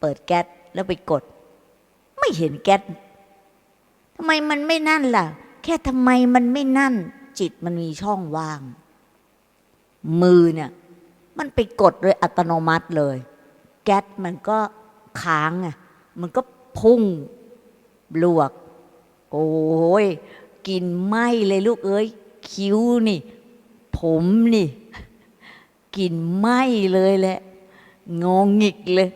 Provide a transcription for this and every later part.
เปิดแก๊สแล้วไปกด ไม่เห็นแก๊สทำไมมันไม่นั่นล่ะ แค่ทำไมมันไม่นั่น จิตมันมีช่องว่าง มือเนี่ย มันไปกดโดยอัตโนมัติเลย แก๊สมันก็ค้างอะมันก็พุ่งลวก โอ้ยกินไหมเลยลูกเอ้ย คิ้วนี่ ผมนี่ กินไหมเลยแหละงงงิกเลย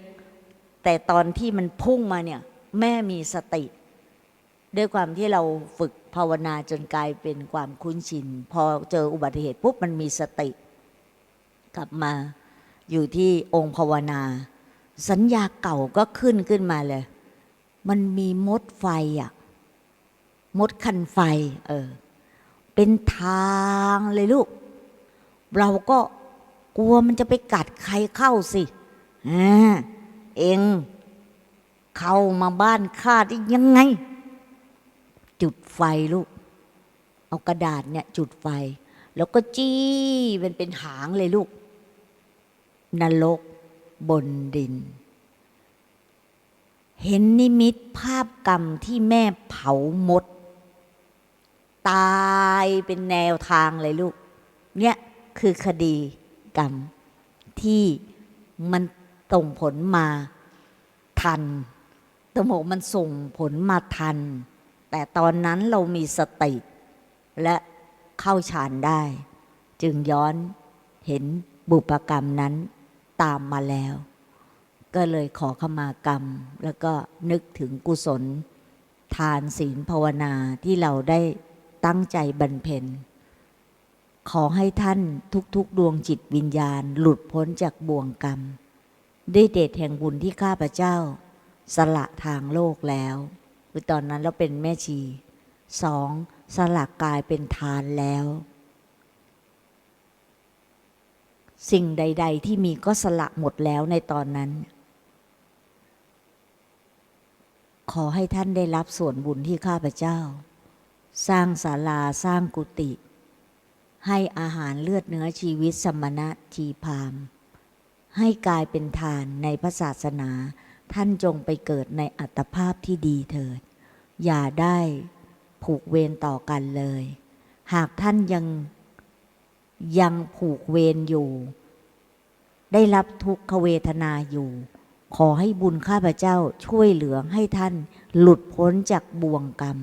แต่ตอนที่มันพุ่งมาเนี่ย แม่มีสติ ด้วยความที่เราฝึกภาวนาจนกลายเป็นความคุ้นชิน พอเจออุบัติเหตุปุ๊บมันมีสติ กลับมาอยู่ที่องค์ภาวนา สัญญาเก่าก็ขึ้นขึ้นมาเลย มันมีมดไฟอะมดคันไฟ เออ เป็นทางเลยลูก เราก็กลัวมันจะไปกัดใครเข้าสิอ่า เองเข้ามาบ้านข้าได้ยังไง จุดไฟลูก เอากระดาษเนี่ยจุดไฟ แล้วก็จี้มันเป็นหางเลยลูก นรกบนดิน เห็นนิมิตภาพกรรมที่แม่เผามด ตายเป็นแนวทางเลยลูก เนี่ยคือคดีกรรมที่มัน ส่งผลมาทันตโมมันส่งผลมาทัน แต่ตอนนั้นเรามีสติ และเข้าฌานได้ จึงย้อนเห็นบุปกรรมนั้นตามมาแล้ว ก็เลยขอขมากรรม แล้วก็นึกถึงกุศล ทานศีลภาวนาที่เราได้ตั้งใจบรรเพ็ญขอให้ท่านทุกๆดวงจิตวิญญาณหลุดพ้นจากบ่วงกรรม ด้วยเดชแห่งบุญที่ข้าพเจ้า สละทางโลกแล้วคือตอนนั้นเราเป็นแม่ชีสองสละกายเป็นทานแล้ว สิ่งใด ๆ ที่มีก็สละหมดแล้วในตอนนั้น ขอให้ท่านได้รับส่วนบุญที่ข้าพเจ้า สร้างศาลาสร้างกุฏิให้อาหารเลือดเนื้อชีวิตสมณะทีพาม ให้กลายเป็นทานในพระศาสนา ท่านจงไปเกิดในอัตภาพที่ดีเถิด อย่าได้ผูกเวรต่อกันเลย หากท่านยังยังผูกเวรอยู่ ได้รับทุกขเวทนาอยู่ ขอให้บุญข้าพเจ้าช่วยเหลือให้ท่านหลุดพ้นจากบ่วงกรรม